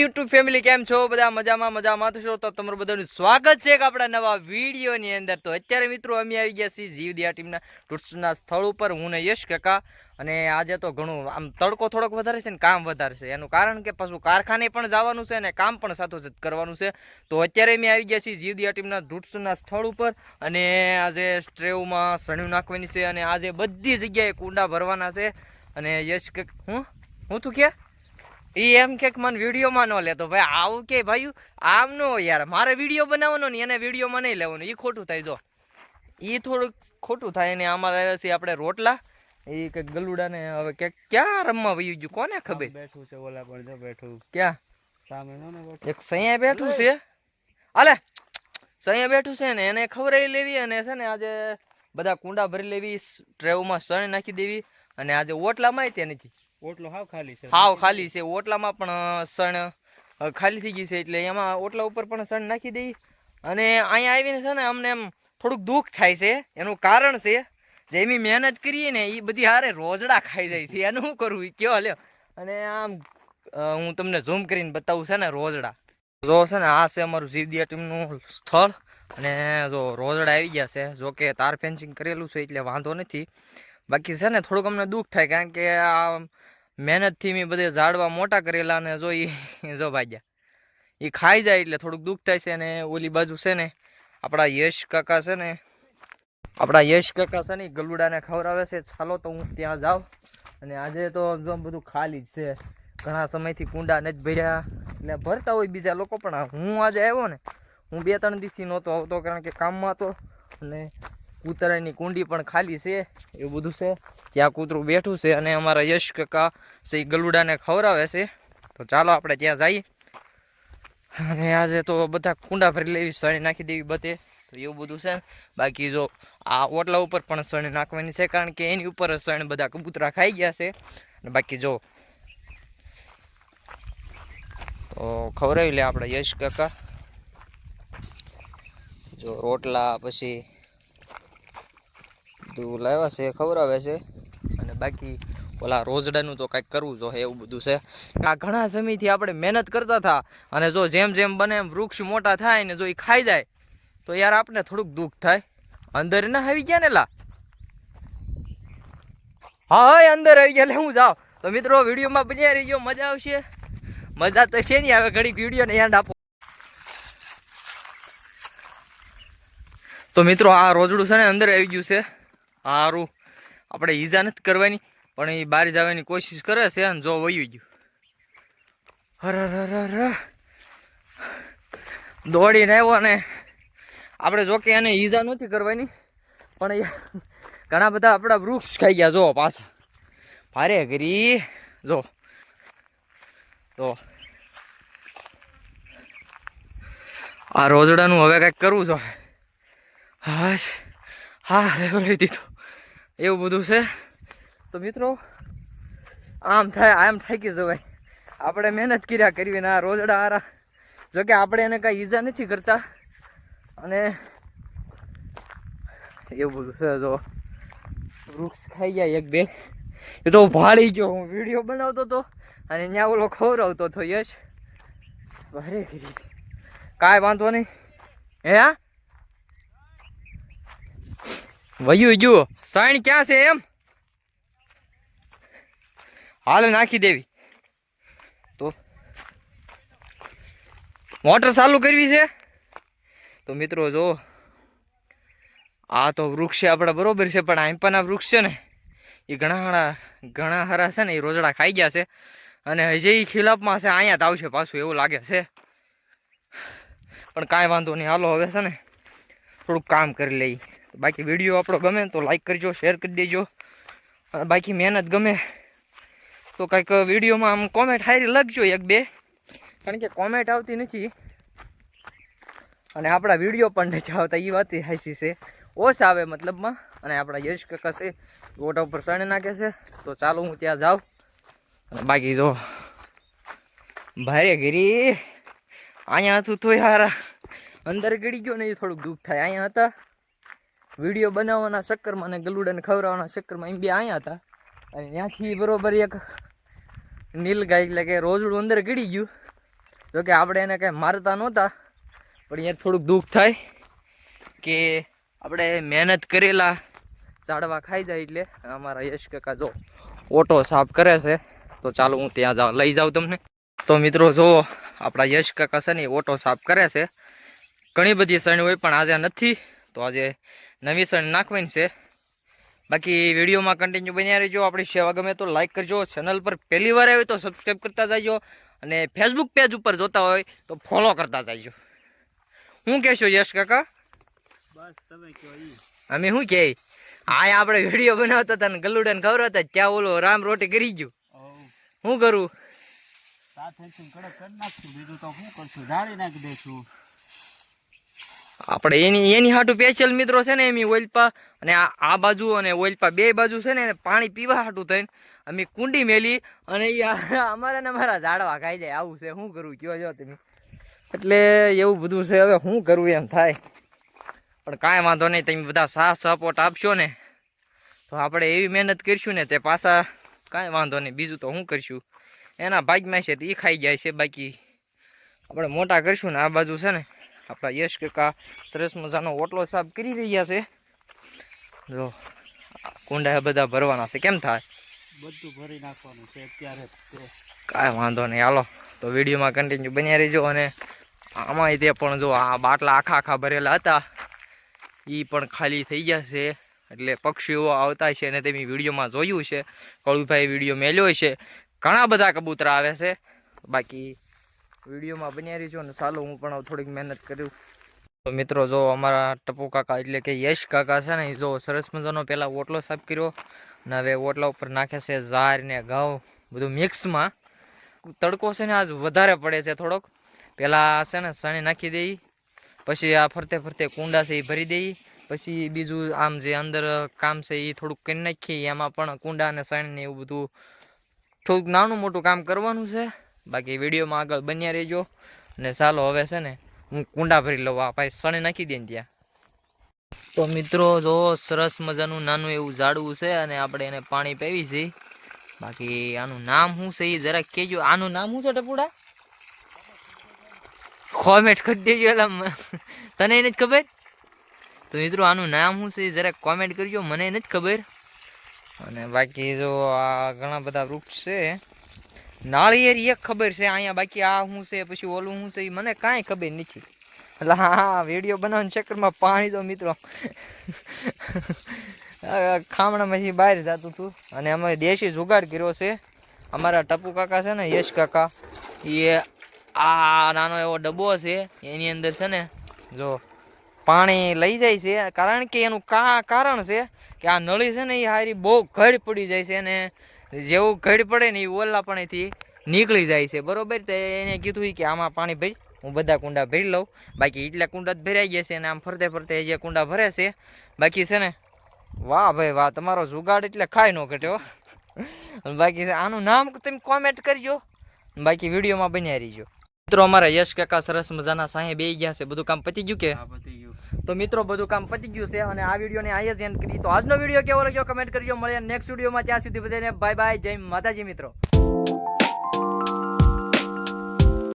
YouTube family કેમ છો? બધા મજામાં મજામાં. છો તો તમારું બધાનું સ્વાગત છે એક આપણા નવા વિડીયોની અંદર. તો અત્યારે મિત્રો અમે આવી ગયા છીએ જીવદિયા ટીમના ટૂર્સના સ્થળ ઉપર. હું ને યશ કાકા. અને આજે તો ઘણું, આમ તડકો થોડોક વધારે છે ને કામ વધારે છે. એનું કારણ કે પાછું કારખાને પણ જવાનું છે અને કામ પણ સાથોસાથ કરવાનું છે. તો અત્યારે અમે આવી ગયા છીએ જીવદિયા ટીમના ટૂર્સના સ્થળ ઉપર. અને આજે સ્ટ્રેવમાં સણ્યું નાખવાની છે. અને આજે બધી જગ્યાએ કુંડા ભરવાના છે. અને યશ હું? હું તું કે એ એમ કે મને વિડીયોમાં ન લેતો. ભાઈ આવું કે ભાઈ આમ ન યાર. મારે વીડિયો બનાવવાનો ને એને વિડીયોમાં નહીં લેવાનો. એ ખોટું થાય જો. એ થોડુંક ખોટું થાય ને આમાં લાવ્યા છીએ આપણે રોટલા. એ કે ગલુડાને હવે કે ક્યાં રમવા વયું ગયું? કોને ખબર? બેઠું છે ઓલા પણ જો બેઠું. ક્યાં? સામે નો એક સૈયા બેઠું છે. અલે સૈયા બેઠું છે ને એને ખવડાવી લેવી અને છે ને આજે બધા કુંડા ભરી લેવી ટ્રેવમાં સણ નાખી દેવી. અને આજે ઓટલામાં તે નથી. ઓટલો હાવ ખાલી છે. હાવ ખાલી છે. ઓટલામાં પણ સણ ખાલી થઈ ગઈ છે એટલે એમાં ઓટલા ઉપર પણ સણ નાખી દઈ. અને અહીંયા આવીને છે ને અમને એમ થોડુંક દુઃખ થાય છે. એનું કારણ છે જેમી મહેનત કરીએ ને એ બધી હારે રોજડા ખાઈ જાય છે. એનું શું કરવું? એ કયો લ્યો. અને આમ હું તમને ઝૂમ કરીને બતાવું છે ને રોજડા. જો છે ને આ છે અમારું જીવદિયા ટીમનું સ્થળ. અને જો રોજડા આવી ગયા છે. જો કે તાર ફેન્સિંગ કરેલું છે એટલે વાંધો નથી. બાકી છે ને થોડુંક અમને દુઃખ થાય કારણ કે આ મહેનતથી મેં બધે ઝાડવા મોટા કરેલા અને જો એ જો ભાગ્યા. એ ખાઈ જાય એટલે થોડુંક દુઃખ થાય છે અને ઓલી બાજુ છે ને આપણા યશ કાકા છે ને, આપણા યશ કાકા છે ને એ ગલુડાને ખવડાવે છે. ચાલો તો હું ત્યાં જાઉં અને આજે તો બધું ખાલી જ છે. ઘણા સમયથી કુંડા નથી ભર્યા એટલે ભરતા હોય બીજા લોકો પણ હું આજે આવ્યો ને, હું બે ત્રણ દિવસથી નહોતો આવતો કારણ કે કામમાં હતો અને કૂતરાની કુંડી પણ ખાલી છે, એવું બધું છે. ત્યાં કૂતરું બેઠું છે અને અમારા યશ કાકા છે ગલુડાને ખવડાવે છે. તો ચાલો આપણે ત્યાં જઈએ. અને આજે તો બધા કુંડા ભરી લેવી, સણી નાખી દેવી બધે. તો એવું બધું છે બાકી જો આ ઓટલા ઉપર પણ સણી નાખવાની છે, કારણ કે એની ઉપર સણ બધા કબૂતરા ખાઈ ગયા છે. અને બાકી જો તો ખવડાવી લે આપણે યશ કાકા. જો રોટલા, પછી બધું લાવ્યા છે, ખવડાવે છે. અને બાકી ઓલા રોજડાનું તો કાંઈક કરવું જોઈએ એવું બધું છે. આ ઘણા સમયથી આપણે મહેનત કરતા હતા અને જો જેમ જેમ બને એમ વૃક્ષ મોટા થાય ને જો એ ખાઈ જાય, તો યાર આપણે થોડુંક દુઃખ થાય. અંદર ના આવી ગયા ને લા હા હા અંદર આવી ગયા એટલે હું જાઉં. તો મિત્રો, વિડીયોમાં બન્યા રહીજો, મજા આવશે. મજા તો છે નહીં હવે ઘડીક વિડીયોને યાદ આપો. તો મિત્રો, આ રોજડું છે ને અંદર આવી ગયું છે. સારું આપણે ઈજા નથી કરવાની, પણ એ બહાર જવાની કોશિશ કરે છે અને જો વયું ગયું. હર દોડીને આવ્યો ને આપણે જો કે એને ઈજા નથી કરવાની, પણ એ ઘણા બધા આપણા વૃક્ષ ખાઈ ગયા, જો પાછા. ભારે કરી જો. તો. આ રોજડાનું હવે કંઈક કરવું જોઈએ. હા હા, રેવરાઈ દીધું. એવું બધું છે? તો મિત્રો, આમ થાય, આમ થાકી જવાય આપણે મહેનત કર્યા કરવી ના રોજડા હારા. જોકે આપણે એને કાંઈ ઈજા નથી કરતા. અને એવું બધું છે જો. વૃક્ષ ખાઈ ગયા એક બે. એ તો ભાળી ગયો હું, વીડિયો બનાવતો હતો અને ત્યાં ઓલો ખવડાવતો હતો યશ. ભારે કરી કાંઈ વાંધો નહીં. હે, હા? વયું જુઓ સાઈન ક્યાં છે એમ? હાલ નાખી દેવી. તો મોટર ચાલુ કરવી છે? તો મિત્રો જો, આ તો વૃક્ષ છે આપણા બરોબર છે, પણ આંપાના વૃક્ષ છે ને, એ ઘણા ઘણા ઘણા હરા છે ને, એ રોજડા ખાઈ ગયા છે. અને હજી એ ખિલાફમાં છે, અહીંયા જ આવશે પાછું એવું લાગે છે. પણ કાંઈ વાંધો નહીં. હાલો હવે છે ને, થોડુંક કામ કરી લઈએ. બાકી વીડિયો આપણો ગમે તો લાઈક કરજો શેર કરી દેજો. અને બાકી મહેનત ગમે તો કંઈક વિડીયોમાં આમ કોમેન્ટ હારી લખજો એક બે. કારણ કે કોમેન્ટ આવતી નથી. અને આપણા વીડિયો પણ નથી આવતા એ વાત હાસી છે. ઓછ આવે મતલબમાં. અને આપણા યશ કાકા છે ગોટા ઉપર ચણે નાખે છે. તો ચાલો હું ત્યાં જાઉં. અને બાકી જો, ભારે ઘરી. અહીંયા હતું તોય હારા. અંદર ગળી ગયો ને એ થોડુંક દુઃખ થાય. અહીંયા હતા. વીડિયો બનાવવાના ચક્કરમાં અને ગલુડાને ખવડાવવાના ચક્કરમાં એમ બે અહીંયા હતા. અને ત્યાંથી બરોબર એક નીલગાય એટલે કે રોજડું અંદર ગળી ગયું. જોકે આપણે એને કંઈ મારતા નહોતા, પણ યાર થોડુંક દુઃખ થાય કે આપણે મહેનત કરેલા ઝાડવા ખાઈ જાય એટલે અમારા યશ કાકા જો ઓટો સાફ કરે છે, તો ચાલો હું ત્યાં જાઉં લઈ જાઉં તમને. તો મિત્રો જો આપણા યશ કાકા છે ને ઓટો સાફ કરે છે. ઘણી બધી સણ હોય પણ આજે નથી, તો આજે નવી સણ નાખવાની છે. બાકી વિડીયોમાં કન્ટિન્યુ બન્યા રહેજો. આપણી સેવા ગમે તો લાઇક કરજો. ચેનલ પર પહેલી વાર આવે તો સબસ્ક્રાઈબ કરતા જાયજો અને ફેસબુક પેજ ઉપર જોતા હોય તો ફોલો કરતા જાયજો હું કહેશો યશ કાકા? બસ તમે અમે શું કહે? હા આપણે વીડિયો બનાવતા હતા ને ગલુડાને ખવડાવતા ત્યાં ઓલો રામ રોટી કરી ગયું. શું કરું? સાથે કડક કરી નાખશું. બીજું તો શું કરશું? જાળી નાખી દઈશું. આપણે એની એની હાટું સ્પેશિયલ મિત્રો છે ને એમ ઓઇલપા અને આ બાજુ અને ઓઇલપા બે બાજુ છે ને પાણી પીવા હાટું થઈને અમે કુંડી મેલી અને એ અમારા ને અમારા ઝાડવા ખાઈ જાય, આવું છે. શું કરવું કયો જો તમે. એટલે એવું બધું છે. હવે શું કરવું એમ થાય. પણ કાંઈ વાંધો નહીં, તમે બધા સાથ સપોર્ટ આપશો ને, તો આપણે એવી મહેનત કરીશું ને તે પાછા કાંઈ વાંધો નહીં. બીજું તો શું કરીશું? એના ભાગમાં છે તો એ ખાઈ જાય છે બાકી. આપણે મોટા કરીશું ને આ બાજુ છે ને. આપણા યશ કાકા સરસ મજાનો ઓટલો સાફ કરી રહ્યા છે. જો કુંડા બધા ભરવાના છે. કેમ થાય? બધું ભરી નાખવાનું છે અત્યારે કાંઈ વાંધો નહીં. હાલો તો વિડીયોમાં કન્ટિન્યુ બન્યા રહેજો અને આમાંય તે પણ જો આ બાટલા આખા આખા ભરેલા હતા એ પણ ખાલી થઈ ગયા છે. એટલે પક્ષીઓ આવતા છે અને તેમની વિડીયોમાં જોયું છે. કળુભાઈ વીડિયો મેલ્યો છે. ઘણા બધા કબૂતરા આવે છે. બાકી વિડીયોમાં બન્યા રહીશું અને ચાલો હું પણ થોડીક મહેનત કરું તો મિત્રો, જો અમારા ટપુ કાકા એટલે કે યશ કાકા છે ને જો સરસ મજાનો પહેલાં ઓટલો સાફ કર્યો અને હવે ઓટલા ઉપર નાખે છે ઝાર ને ઘઉં, બધું મિક્સમાં તડકો છે ને આજ વધારે પડે છે થોડોક. પહેલાં છે ને સણી નાખી દઈ પછી આ ફરતે ફરતે કુંડા છે એ ભરી દઈ પછી બીજું આમ જે અંદર કામ છે એ થોડુંક કરી નાખીએ, એમાં પણ કુંડા અને સણ એવું બધું થોડુંક નાનું મોટું કામ કરવાનું છે. બાકી વિડીયોમાં આગળ બન્યા રહેજો. અને ચાલો હવે છે ને, હું કુંડા ભરી લઉં. આ ભાઈ સણી નાખી દે ત્યાં. તો મિત્રો, જો સરસ મજાનું નાનું એવું ઝાડવું છે અને આપણે એને પાણી પીવી છે. બાકી આનું નામ શું છે એ જરાક કહેજો. આનું નામ શું છે ટપુડા? કોમેન્ટ કરી દેજો એટલે તને એને જ ખબર? તો મિત્રો, આનું નામ શું છે જરાક કોમેન્ટ કરજો. મને નથી ખબર. અને બાકી જો આ ઘણા બધા વૃક્ષ છે. નાળિયેર એક ખબર છે, અહીંયા બાકી આ શું છે, પછી ઓલું શું છે એ મને કાંઈ ખબર નથી. એટલે હા વીડિયો બનાવવાના ચક્કરમાં પાણી તો મિત્રો. ખામણામાંથી બહાર જતું હતું અને અમે દેશી જુગાડ કર્યો છે. અમારા ટપુ કાકા છે ને, યશ કાકા એ આ નાનો એવો ડબ્બો છે, એની અંદર છે ને, જો પાણી લઈ જાય છે. કારણ કે એનું કા કારણ છે કે આ નળી છે ને એ હારી બહુ ઘડ પડી જાય છે અને જેવું ઘડ પડે ને એ ઓલા પાણીથી નીકળી જાય છે. બરોબર? તો એને કીધું કે આમાં પાણી ભરી, હું બધા કુંડા ભરી લઉં. બાકી એટલા કુંડા જ ભરાઈ ગયા છે અને આમ ફરતે ફરતે જે કુંડા ભરે છે. બાકી છે ને, વાહ ભાઈ વાહ, તમારો જુગાડ એટલે ખાઈ ન ઘટ્યો બાકી આનું નામ તમે કોમેન્ટ કરજો. બાકી વિડીયોમાં બન્યા રહીજો. મિત્રો, અમારા યશ કાકા સરસ મજાના સાહે બે ગયા છે. બધું કામ પતી ગયું કે? તો મિત્રો, બધું કામ પતી ગયું છે અને આ વિડીયોને અહીંયા જ એન્ડ કરી તો આજનો વીડિયો કેવો લાગ્યો? કમેન્ટ કરજો. મળીએ નેક્સ્ટ વિડીયોમાં. ત્યાં સુધી બધાને બાય બાય જય માતાજી મિત્રો.